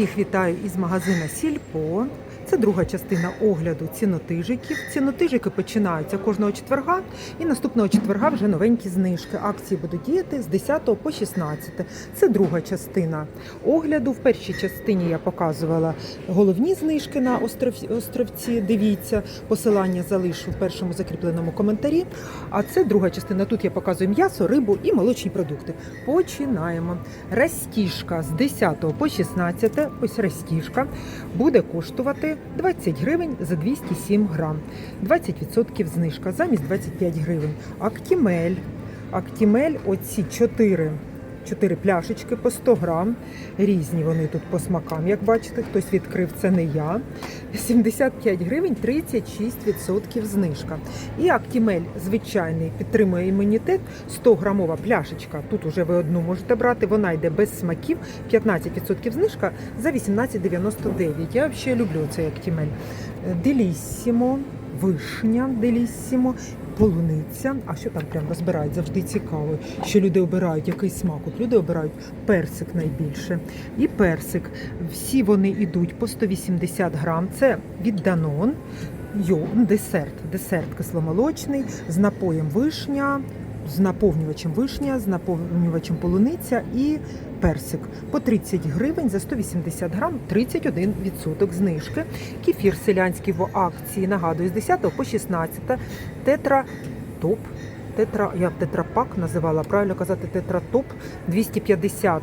Всіх вітаю із магазина Сільпо. Це друга частина огляду цінотижиків. Цінотижики починаються кожного четверга, і наступного четверга вже новенькі знижки. Акції будуть діяти з 10 по 16. Це друга частина огляду. В першій частині я показувала головні знижки на остров- островці. Дивіться, посилання залишу в першому закріпленому коментарі. А це друга частина. Тут я показую м'ясо, рибу і молочні продукти. Починаємо. Растіжка з 10 по 16, ось растіжка, буде коштувати 20 гривень за 207 грам. 20% знижка замість 25 гривень. Актімель. Актімель, оці 4 Чотири пляшечки по 100 грам. Різні вони тут по смакам, як бачите, хтось відкрив, це не я. 75 гривень, 36% знижка. І Актімель звичайний підтримує імунітет. 100 грамова пляшечка. Тут уже ви одну можете брати. Вона йде без смаків. 15% знижка за 18,99. Я взагалі люблю цей Актімель. Деліссімо, вишня, деліссімо. Полуниця, а що там прям розбирають? Завжди цікаво, що люди обирають який смак. От люди обирають персик найбільше. І персик. Всі вони йдуть по 180 грам. Це від Данон. Йо, десерт, десерт кисломолочний з напоєм вишня, з наповнювачем вишня, з наповнювачем полуниця і персик. По 30 гривень за 180 грам, 31% знижки. Кефір селянський в акції, нагадую, з 10 по 16. Тетра топ. Тетра, я тетрапак називала, правильно казати, тетратоп 250 е,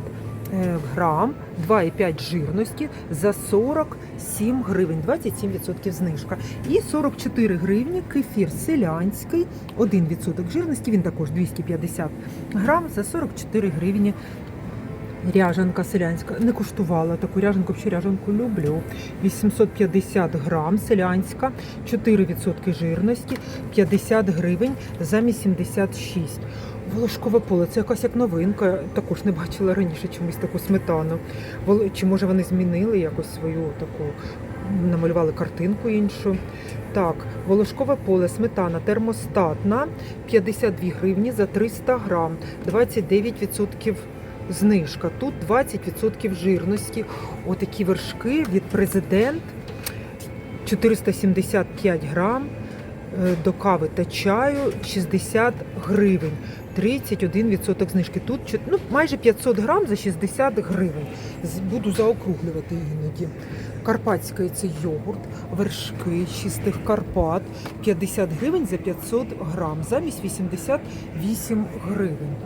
грам, 2,5 жирності за 47 гривень, 27% знижка. І 44 гривні кефір селянський, 1% жирності, він також 250 грам за 44 гривні. Ряжанка селянська не куштувала таку ряжанку, взагалі ряжанку люблю. 850 грам селянська, 4% жирності, 50 гривень замість 76. Волошкове поле це якась як новинка. Також не бачила раніше чомусь таку сметану. Чи може вони змінили якось свою таку, намалювали картинку іншу. Так, волошкове поле, сметана термостатна, 52 гривні за 300 грам, 29% знижка. Тут 20% жирності. Отакі вершки від президент 475 грам. Е, До кави та чаю 60 гривень, 31% знижки. Тут ну, майже 500 грам за 60 гривень. Буду заокруглювати іноді. Карпатський це йогурт, вершки чистих Карпат, 50 гривень за 500 грам, замість 88 гривень.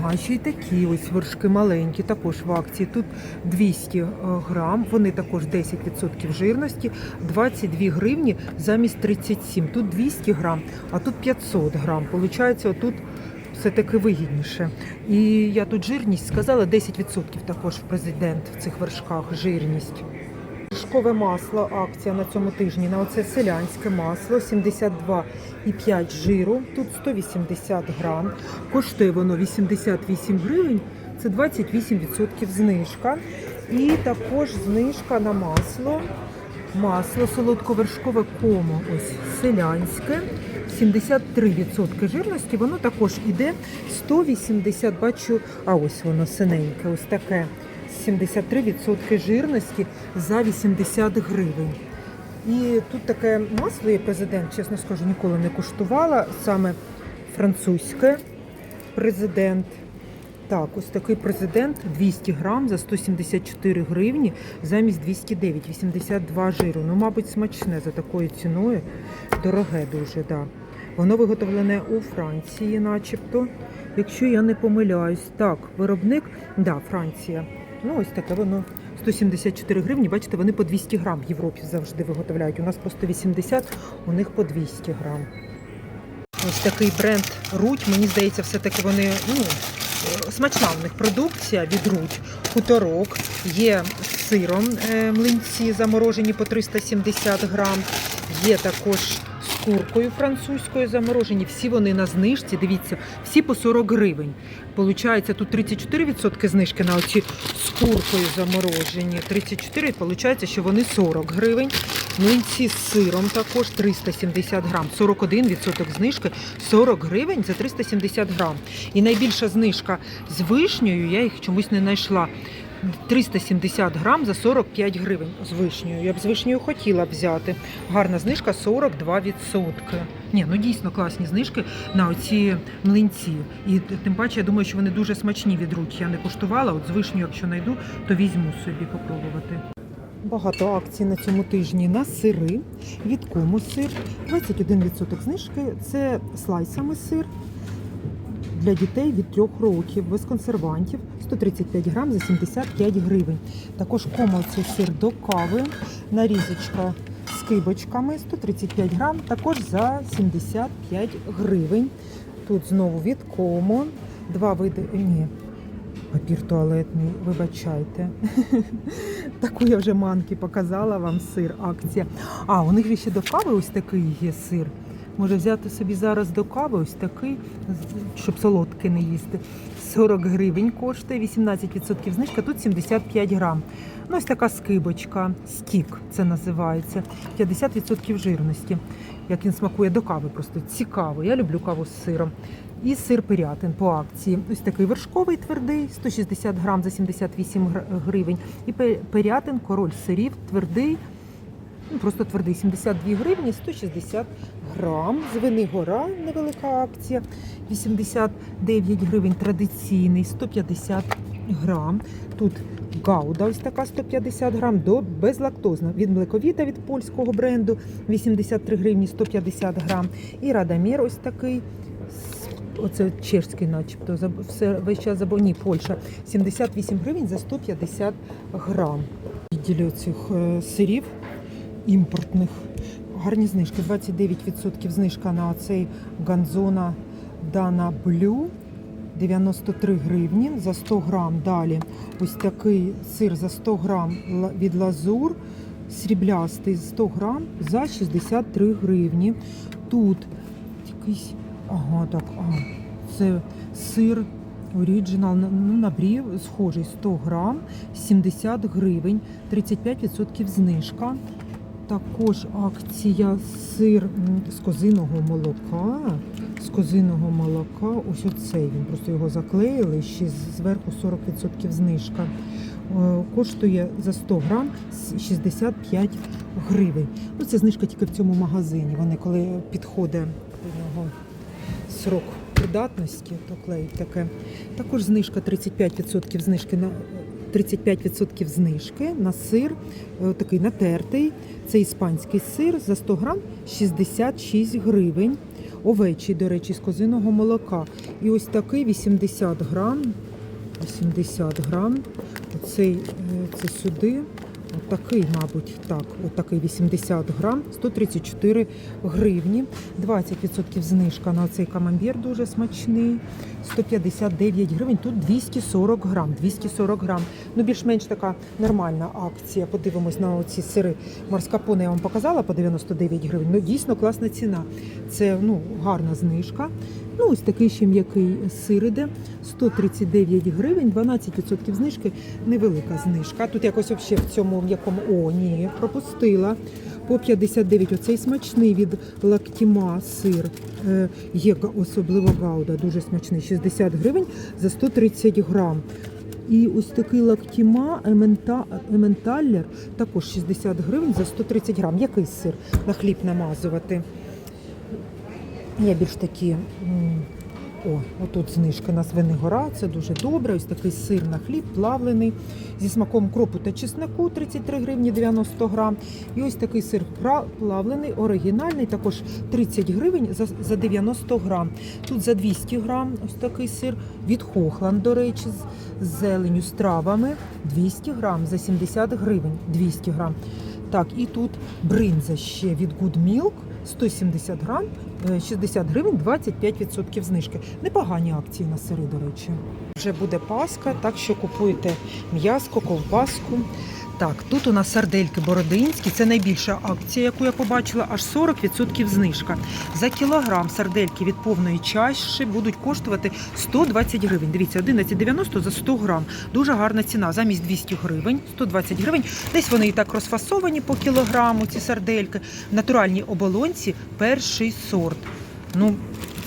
Ага, ще й такі ось вершки маленькі, також в акції. Тут 200 е, грам, вони також 10% жирності, 22 гривні замість 37. Тут 200 грам, а тут 500 грам. Получається, отут все-таки вигідніше. І я тут жирність сказала, 10% також в президент в цих вершках жирність. Вершкове масло, акція на цьому тижні. На оце селянське масло 72,5 жиру. Тут 180 грам. Коштує воно 88 гривень. Це 28% знижка. І також знижка на масло. Масло солодковершкове комо, ось селянське. 73% жирності, воно також іде 180, бачу, а ось воно синеньке, ось таке. 73% жирності за 80 гривень. І тут таке масло є президент, чесно скажу, ніколи не куштувала. Саме французьке президент. Так, ось такий президент 200 грам за 174 гривні замість 209, 82 жиру. Ну, мабуть, смачне за такою ціною. Дороге дуже, да. Воно виготовлене у Франції, начебто. Якщо я не помиляюсь. Так, виробник, да, Франція. Ну, ось таке воно 174 гривні. Бачите, вони по 200 грам в Європі завжди виготовляють. У нас по 180, у них по 200 грам. Ось такий бренд Руть. Мені здається, все-таки вони ну, смачна в них продукція від Руть. Хуторок. Є сиром е, млинці заморожені по 370 грам. Є також куркою французькою заморожені. Всі вони на знижці. Дивіться, всі по 40 гривень. Получається, тут 34% знижки на оці з куркою заморожені. 34, виходить, що вони 40 гривень. Млинці з сиром також 370 грам. 41% знижки, 40 гривень за 370 грам. І найбільша знижка з вишнею, я їх чомусь не знайшла. 370 грам за 45 гривень з вишнею. Я б з вишнею хотіла взяти. Гарна знижка 42%. Ні, ну дійсно класні знижки на оці млинці. І тим паче, я думаю, що вони дуже смачні від рук. Я не куштувала. От з вишнею, якщо знайду, то візьму собі попробувати. Багато акцій на цьому тижні на сири. Від кому сир, 21% знижки. Це слайсами сир для дітей від 3 років, без консервантів, 135 грам за 75 гривень. Також комо цей сир до кави, нарізочка з кибочками, 135 грам, також за 75 гривень. Тут знову від комо, два види, ні, папір туалетний, вибачайте. Таку я вже манки показала вам сир, акція. А, у них ще до кави ось такий є сир. Може взяти собі зараз до кави ось такий, щоб солодке не їсти. 40 гривень коштує, 18% знижка, тут 75 грам. Ну, ось така скибочка, стік це називається. 50% жирності. Як він смакує до кави, просто цікаво. Я люблю каву з сиром. І сир пирятин по акції. Ось такий вершковий твердий, 160 грам за 78 гривень. І пирятин, король сирів, твердий, ну, просто твердий, 72 гривні, 160 грам. Звенигора, невелика акція, 89 гривень традиційний, 150 грам. Тут гауда ось така 150 грам, до безлактозна. Від млековіта від польського бренду 83 гривні 150 грам. І радамір ось такий. Оце чешський, начебто, все весь час забув. Ні, Польща. 78 гривень за 150 грам. Відділі цих е, сирів імпортних. Гарні знижки. 29% знижка на цей Ганзона Дана Блю. 93 гривні за 100 грам. Далі ось такий сир за 100 грам від Лазур. Сріблястий 100 грам за 63 гривні. Тут якийсь, ага, так, а, це сир оріджинал, ну, на брів схожий 100 грам, 70 гривень, 35% знижка. Також акція сир з козиного молока. З козиного молока. Ось оцей він. Просто його заклеїли. Ще зверху 40% знижка. Е, Коштує за 100 грам 65 гривень. Ну, це знижка тільки в цьому магазині. Вони коли підходить до нього срок придатності, то клеїть таке. Також знижка 35% знижки на 35% знижки на сир, е, такий натертий. Це іспанський сир за 100 грам 66 гривень. Овечий, до речі, з козиного молока. І ось такий 80 грам. 80 грам. Оцей е, це сюди. Отакий, мабуть, так, отакий 80 грам, 134 гривні. 20% знижка на цей камамбір дуже смачний. 159 гривень, тут 240 грам. 240 грам. Ну, більш-менш така нормальна акція. Подивимось на оці сири. Марскапоне я вам показала по 99 гривень. Ну, дійсно класна ціна. Це ну, гарна знижка. Ну, ось такий ще м'який сир іде. 139 гривень, 12% знижки, невелика знижка. Тут якось взагалі в цьому м'якому. О, ні, пропустила. По 59 оцей смачний від лактіма сир. Е, Є особливо гауда, дуже смачний. 60 гривень за 130 грам. І ось такий лактіма емента, ементаллер також 60 гривень за 130 грам. Який сир на хліб намазувати? Є більш такі. О, отут знижка на свини гора, це дуже добре. Ось такий сир на хліб, плавлений, зі смаком кропу та чеснику 33 гривні 90 грам. І ось такий сир плавлений, оригінальний, також 30 гривень за, за 90 грам. Тут за 200 грам ось такий сир від Хохланд, до речі, з, зеленю, з травами 200 грам за 70 гривень. 200 грам. Так, і тут бринза ще від Good Milk 170 грам, 60 гривень, 25% знижки. Непогані акції на сири, до речі. Вже буде паска, так що купуйте м'яско, ковбаску. Так, тут у нас сардельки бородинські. Це найбільша акція, яку я побачила, аж 40% знижка. За кілограм сардельки від повної чаші будуть коштувати 120 гривень. Дивіться, 11,90 за 100 грам. Дуже гарна ціна. Замість 200 гривень, 120 гривень. Десь вони і так розфасовані по кілограму, ці сардельки. В натуральній оболонці перший сорт. Ну,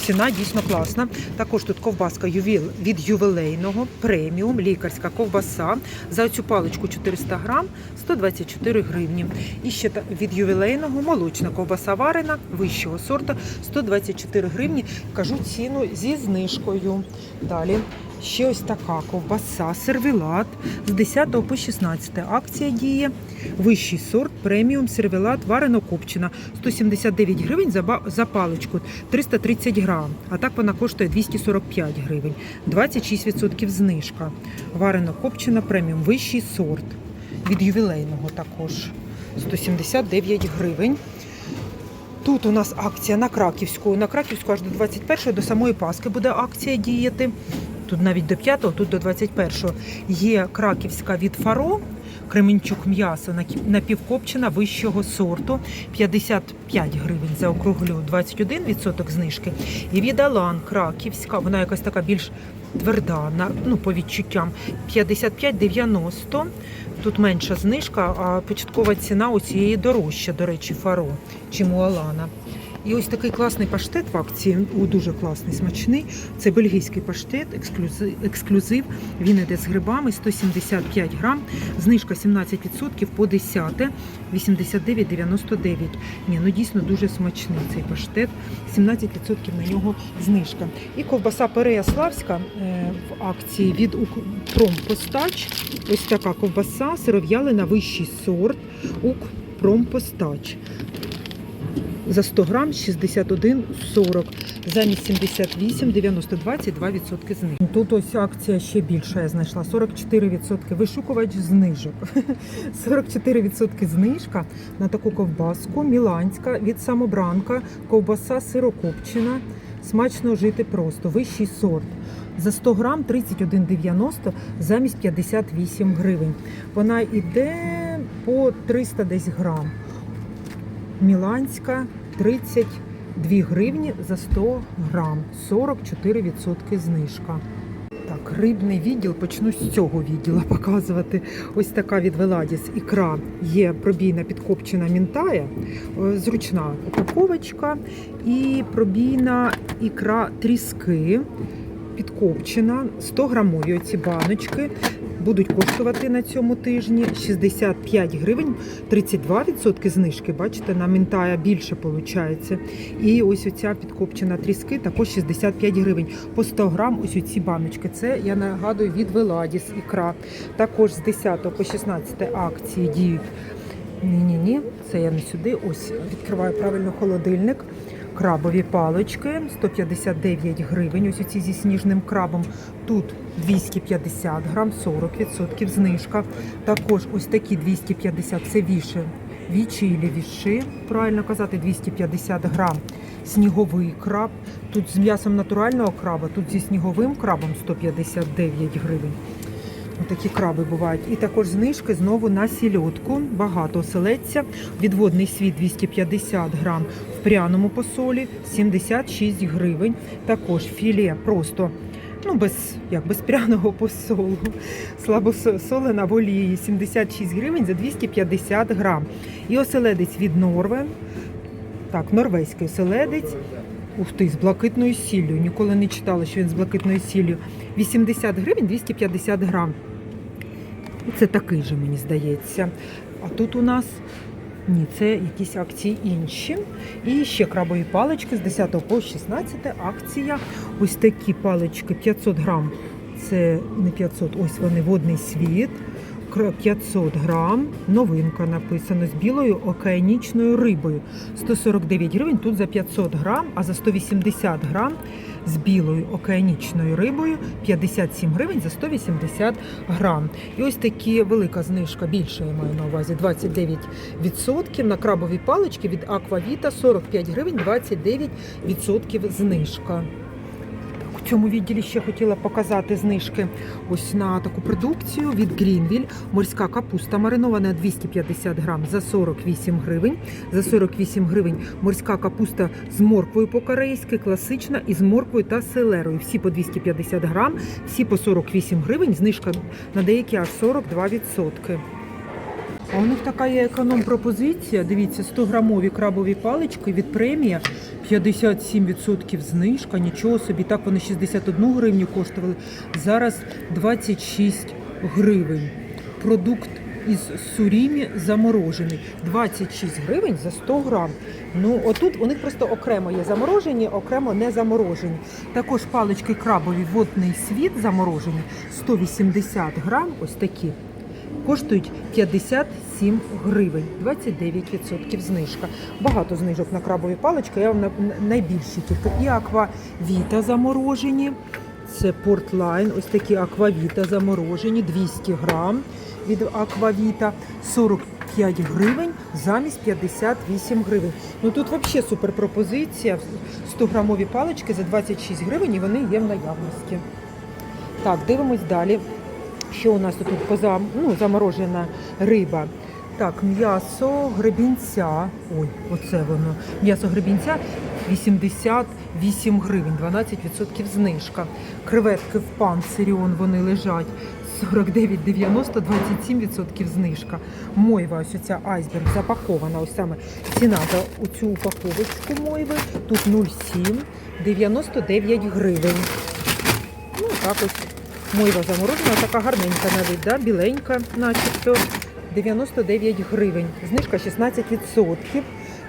ціна дійсно класна. Також тут ковбаска ювіл від ювілейного, преміум, лікарська ковбаса. За цю паличку 400 грам 124 гривні. І ще від ювілейного молочна ковбаса варена вищого сорту 124 гривні. Кажу ціну зі знижкою. Далі. Ще ось така ковбаса, сервелат з 10 по 16 акція діє. Вищий сорт, преміум, сервелат, варено копчена. 179 гривень за, за паличку, 330 грам. А так вона коштує 245 гривень. 26% знижка. Варено копчена, преміум, вищий сорт. Від ювілейного також. 179 гривень. Тут у нас акція на Краківську. На Краківську аж до 21-го, до самої Паски буде акція діяти. Тут навіть до 5-го, тут до 21-го. Є краківська від Фаро, Кременчук м'ясо напівкопчена вищого сорту 55 гривень за округлю, 21% знижки. І від Алан Краківська, вона якась така більш тверда, ну, по відчуттям 55,90. Тут менша знижка, а початкова ціна у цієї дорожча, до речі, фаро, чим у Алана. І ось такий класний паштет в акції, дуже класний, смачний. Це бельгійський паштет, ексклюзив. Він іде з грибами, 175 грам, знижка 17% по 10, 89,99. Ні, ну дійсно дуже смачний цей паштет, 17% на нього знижка. І ковбаса Переяславська е, в акції від Укрпромпостач. Ось така ковбаса, сиров'ялина, вищий сорт, Укрпромпостач. За 100 грам 61,40, замість 78,90, 22% знижки. Тут ось акція ще більша, я знайшла, 44% вишукувач знижок. 44% знижка на таку ковбаску, міланська від самобранка, ковбаса сирокопчена, смачно жити просто, вищий сорт. За 100 грам 31,90 замість 58 гривень. Вона йде по 300 десь грам. Міланська 32 гривні за 100 грам, 44% знижка. Так, рибний відділ почну з цього відділу показувати. Ось така від Веладіс ікра є пробійна підкопчена мінтая, е, зручна упаковочка і пробійна ікра тріски підкопчена, 100 грамові оці баночки. Будуть коштувати на цьому тижні 65 гривень, 32% знижки. Бачите, на мінтая більше виходить. І ось оця підкопчена тріски також 65 гривень. По 100 грам ось оці баночки. Це, я нагадую, від Веладіс ікра. Також з 10 по 16 акції діють. Ні-ні-ні, це я не сюди. Ось відкриваю правильно холодильник. Крабові палички 159 гривень. Ось ці зі сніжним крабом. Тут 250 грам, 40% знижка. Також ось такі 250 це віші. Вічі і віші, правильно казати, 250 грам. Сніговий краб. Тут з м'ясом натурального краба, тут зі сніговим крабом 159 гривень. Такі краби бувають. І також знижки знову на сільотку. Багато оселедця. Відводний світ 250 грам в пряному посолі, 76 гривень. Також філе просто. Ну, без, як, без пряного посолу. Слабосолена в олії 76 гривень за 250 грам. І оселедець від Норвен. Так, норвезький оселедець. Ух ти, з блакитною сіллю. Ніколи не читала, що він з блакитною сіллю. 80 гривень 250 грам. Це такий же, мені здається. А тут у нас ні, це якісь акції інші. І ще крабові палички з 10 по 16 акція. Ось такі палички 500 грам. Це не 500, ось вони водний світ. Кра- 500 грам, новинка написано з білою океанічною рибою. 149 гривень тут за 500 грам, а за 180 грам з білою океанічною рибою 57 гривень за 180 грам. І ось такі велика знижка, більше я маю на увазі 29% на крабові палички від Аквавіта 45 гривень 29% знижка. В цьому відділі ще хотіла показати знижки ось на таку продукцію від Greenville. Морська капуста маринована 250 грам за 48 гривень. За 48 гривень морська капуста з морквою по-корейськи, класична і з морквою та селерою. Всі по 250 грам, всі по 48 гривень. Знижка на деякі аж 42%. А у них така є економ-пропозиція. Дивіться, 100 грамові крабові палички від премія 57% знижка. Нічого собі. Так вони 61 гривню коштували. Зараз 26 гривень. Продукт із сурімі заморожений. 26 гривень за 100 грам. Ну, отут у них просто окремо є заморожені, окремо не заморожені. Також палички крабові водний світ заморожені 180 грам, ось такі. Коштують 57 гривень, 29% знижка. Багато знижок на крабові палички, я вам на- на- найбільші тільки. І аквавіта заморожені. Це портлайн, ось такі аквавіта заморожені, 200 грам від аквавіта, 45 гривень замість 58 гривень. Ну тут взагалі супер пропозиція. 100 грамові палички за 26 гривень і вони є в наявності. Так, дивимось далі. Що у нас тут поза, ну, заморожена риба? Так, м'ясо гребінця. Ой, оце воно. М'ясо гребінця 88 гривень, 12% знижка. Креветки в панцирі, он вони лежать. 49,90, 27% знижка. Мойва, ось ця айсберг запакована. Ось саме ціна за цю упаковочку мойви. Тут 0,7, 99 гривень. Ну, так ось мойва заморожена, така гарненька навіть, да? біленька, начебто. 99 гривень. Знижка 16%.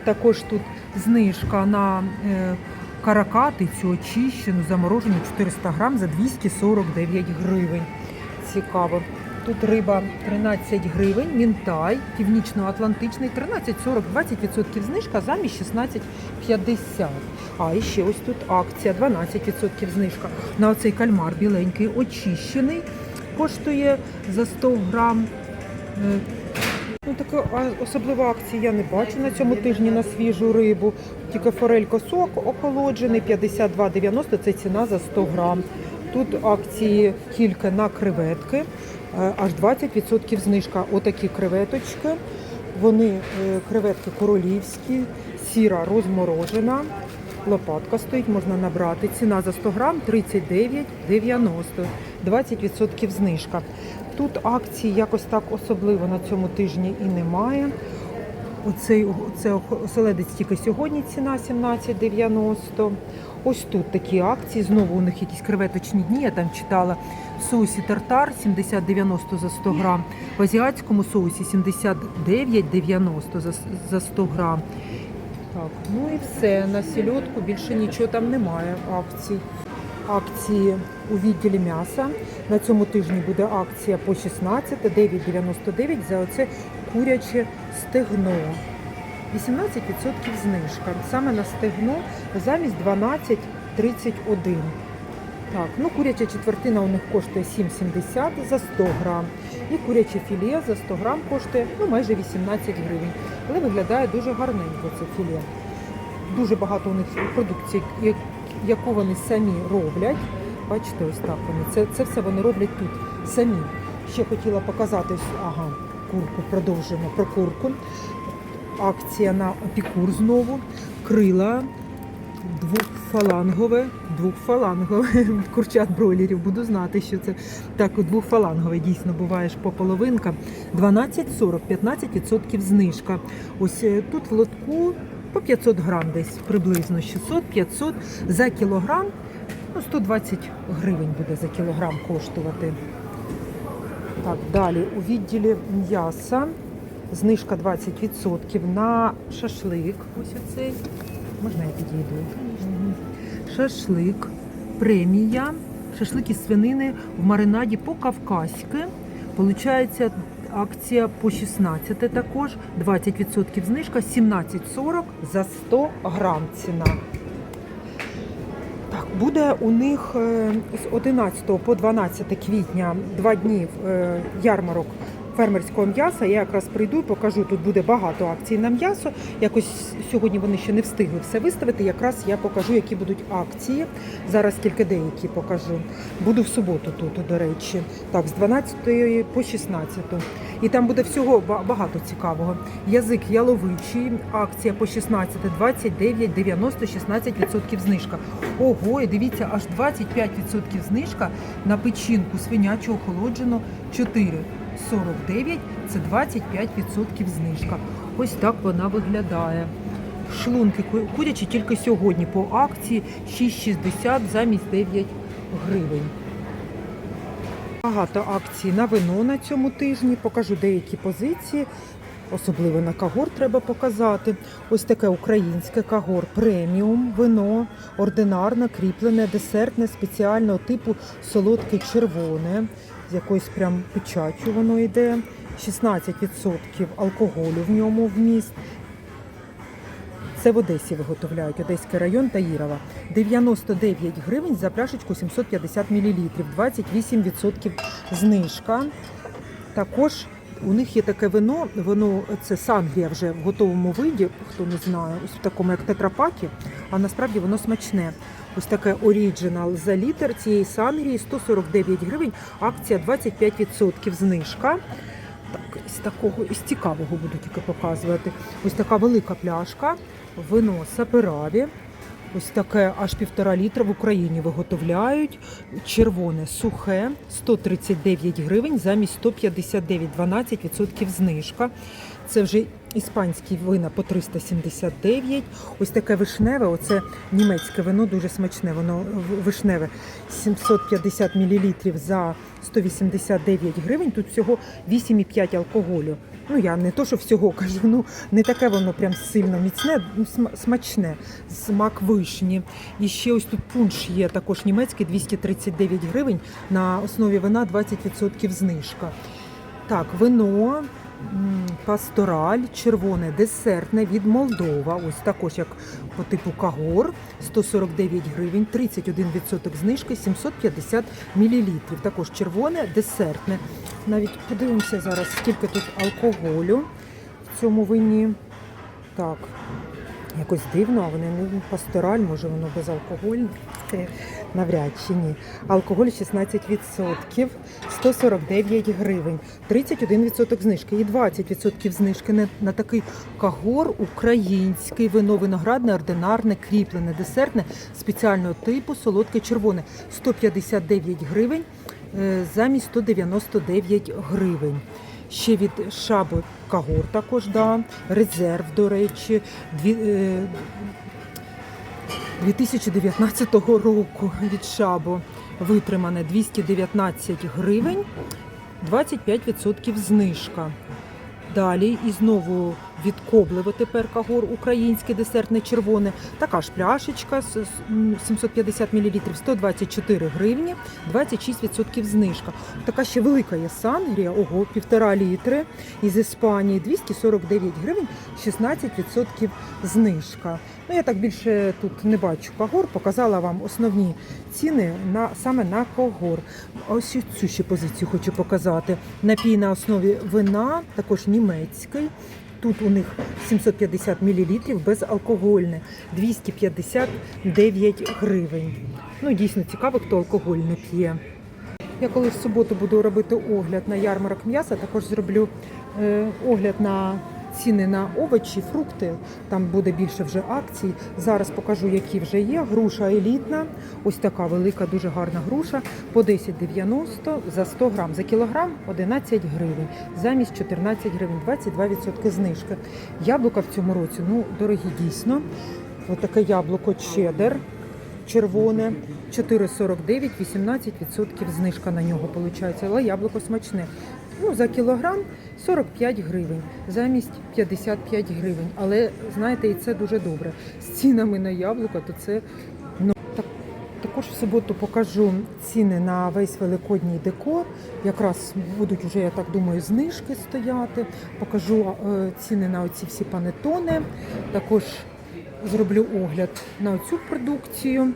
Також тут знижка на е, каракатицю очищену, заморожену 400 грам за 249 гривень. Цікаво. Тут риба 13 гривень, мінтай, північно-атлантичний 13,40, 20% знижка замість 16,50. А і ще ось тут акція 12% знижка. На оцей кальмар біленький очищений. Коштує за 100 грам. е, Ну, такої а, особливої акції я не бачу на цьому тижні на свіжу рибу. Тільки форель косок охолоджений 52,90 це ціна за 100 грам. Тут акції тільки на креветки, аж 20% знижка. Отакі креветочки. Вони е, креветки королівські, сіра розморожена. Лопатка стоїть, можна набрати. Ціна за 100 грам 39,90. 20% знижка. Тут акції якось так особливо на цьому тижні і немає. Оцей це оселедець тільки сьогодні ціна 17,90. Ось тут такі акції. Знову у них якісь креветочні дні. Я там читала в соусі тартар 70,90 за 100 грам. В азіатському соусі 79,90 за, за 100 грам. Так, ну і все. На сільотку більше нічого там немає акцій. Акції у відділі м'яса. На цьому тижні буде акція по 16, 9,99 за оце куряче стегно. 18% знижка. Саме на стегно замість 12,31. Так, ну куряча четвертина у них коштує 7,70 за 100 грам. І куряче філе за 100 грам коштує ну, майже 18 гривень. Але виглядає дуже гарненько це філе. Дуже багато у них продукції, яку вони самі роблять. Бачите, ось так вони. Це, це все вони роблять тут самі. Ще хотіла показати, ага, курку, продовжуємо про курку. Акція на апікур знову. Крила двохфалангове, двохфалангове курчат бройлерів. Буду знати, що це так, двохфалангове дійсно буває ж по половинка. 12,40, 15% знижка. Ось е, тут в лотку по 500 грам десь приблизно 600-500 за кілограм. Ну, 120 гривень буде за кілограм коштувати. Так, далі у відділі м'яса знижка 20% на шашлик. Ось оцей. Можна я підійду? Шашлик, премія. Шашлик із свинини в маринаді по-кавказьки. Получається акція по 16 також. 20% знижка, 17,40 за 100 грам ціна. Буде у них е, з 11 по 12 квітня два дні е, ярмарок фермерського м'яса. Я якраз прийду і покажу. Тут буде багато акцій на м'ясо. Якось сьогодні вони ще не встигли все виставити. Якраз я покажу, які будуть акції. Зараз тільки деякі покажу. Буду в суботу тут, до речі. Так, з 12 по 16. І там буде всього багато цікавого. Язик яловичий, акція по 16, 29, 90, 16% знижка. Ого, і дивіться, аж 25% знижка на печінку свинячу охолоджену 4. 49, це 25% знижка. Ось так вона виглядає. Шлунки курячі тільки сьогодні по акції 6,60 замість 9 гривень. Багато акцій на вино на цьому тижні. Покажу деякі позиції. Особливо на кагор треба показати. Ось таке українське кагор преміум вино, ординарне, кріплене, десертне, спеціального типу солодке червоне, з якоюсь прям печаттю воно йде. 16% алкоголю в ньому вміст. Це в Одесі виготовляють, Одеський район Таїрова. 99 гривень за пляшечку 750 мл, 28% знижка. Також у них є таке вино, воно це сангрія вже в готовому виді, хто не знає, в такому як тетрапакі, а насправді воно смачне. Ось таке оріджинал за літр цієї сангрії 149 гривень, акція 25% знижка. Так, з такого із цікавого буду тільки показувати. Ось така велика пляшка, вино сапераві. Ось таке аж півтора літра в Україні виготовляють. Червоне сухе 139 гривень замість 159, 12% знижка. Це вже іспанські вина по 379. Ось таке вишневе, оце німецьке вино дуже смачне. Воно вишневе 750 мл за 189 гривень. Тут всього 8,5 алкоголю. Ну я не то, що всього кажу, ну не таке воно прям сильно міцне, ну, см- смачне, смак вишні. І ще ось тут пунш є також німецький 239 гривень. На основі вина 20% знижка. Так, вино. Пастораль, червоне, десертне від Молдова. Ось також як по типу Кагор, 149 гривень, 31% знижки, 750 мл. Також червоне, десертне. Навіть подивимося зараз, скільки тут алкоголю в цьому вині. Так, якось дивно, а вони не пастораль, може воно безалкогольне. Це навряд чи ні. Алкоголь 16%, 149 гривень, 31% знижки і 20% знижки на, на такий кагор український, вино виноградне, ординарне, кріплене, десертне, спеціального типу, солодке червоне, 159 гривень е, замість 199 гривень. Ще від шаби Кагор також, да. резерв, до речі, дві, е, 2019 року від шабу витримане 219 гривень, 25% знижка. Далі і знову від Коблево тепер Кагор українське десертне червоне. Така ж пляшечка з- з, 750 мл, 124 гривні, 26% знижка. Така ще велика є сангрія, ого, півтора літри із Іспанії, 249 гривень, 16% знижка. Ну, я так більше тут не бачу Кагор, показала вам основні ціни на, саме на Кагор. Ось цю ще позицію хочу показати. Напій на основі вина, також німецький. Тут у них 750 мл безалкогольне, 259 гривень. Ну, дійсно цікаво, хто алкоголь не п'є. Я коли в суботу буду робити огляд на ярмарок м'яса, також зроблю е, огляд на ціни на овочі, фрукти. Там буде більше вже акцій. Зараз покажу, які вже є. Груша елітна, ось така велика, дуже гарна груша по 10,90 за 100 грам. За кілограм 11 гривень, замість 14 гривень, 22% знижки. Яблука в цьому році, ну, дорогі дійсно. Ось таке яблуко чедер червоне, 4,49, 18% знижка на нього виходить. Але яблуко смачне. Ну, за кілограм 45 гривень, замість 55 гривень. Але знаєте, і це дуже добре. З цінами на яблука, то це ну так. Також в суботу покажу ціни на весь великодній декор. Якраз будуть вже, я так думаю, знижки стояти. Покажу е, ціни на оці всі панетони. Також зроблю огляд на цю продукцію.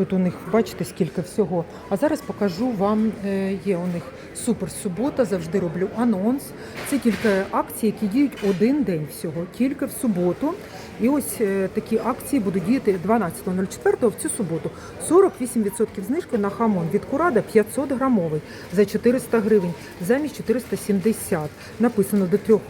Тут у них бачите скільки всього. А зараз покажу вам. е, Є у них супер субота. Завжди роблю анонс. Це тільки акції, які діють один день всього, тільки в суботу. І ось е, такі акції будуть діяти 12.04 в цю суботу. 48% знижки на хамон від Курада 500 грамовий за 400 гривень, замість 470. Написано до трьох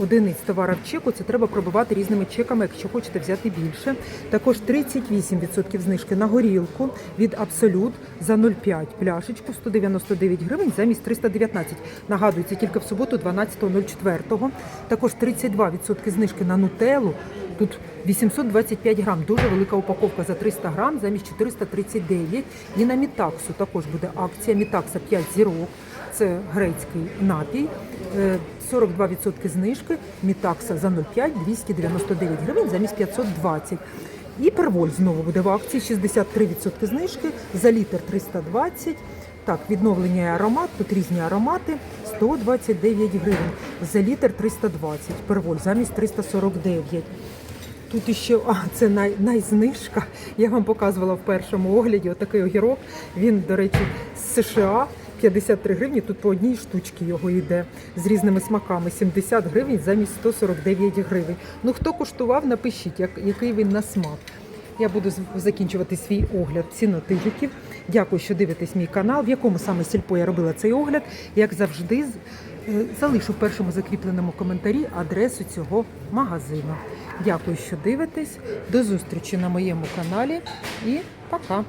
одиниць товару в чеку. Це треба пробивати різними чеками, якщо хочете взяти більше. Також 38% знижки на горілку від Абсолют за 0,5 пляшечку 199 гривень замість 319. Нагадую, це тільки в суботу 12.04. Також 32% знижки на нутеллу. Тут 825 грам, дуже велика упаковка за 300 грам замість 439. І на Мітаксу також буде акція. Мітакса 5 зірок. Це грецький напій. Е, 42% знижки. Мітакса за 0,5 299 гривень замість 520. І перволь знову буде в акції 63% знижки за літр 320. Так, відновлення аромат, тут різні аромати 129 гривень. За літр 320. Перволь замість 349. Тут іще, а це най, найзнижка. Я вам показувала в першому огляді отакий огірок. Він, до речі, з США 53 гривні. Тут по одній штучці його йде з різними смаками. 70 гривень замість 149 гривень. Ну хто куштував, напишіть, як, який він на смак. Я буду закінчувати свій огляд цінотижиків. Дякую, що дивитесь мій канал, в якому саме сільпо я робила цей огляд. Як завжди, е, залишу в першому закріпленому коментарі адресу цього магазину. Дякую, що дивитесь. До зустрічі на моєму каналі і пока!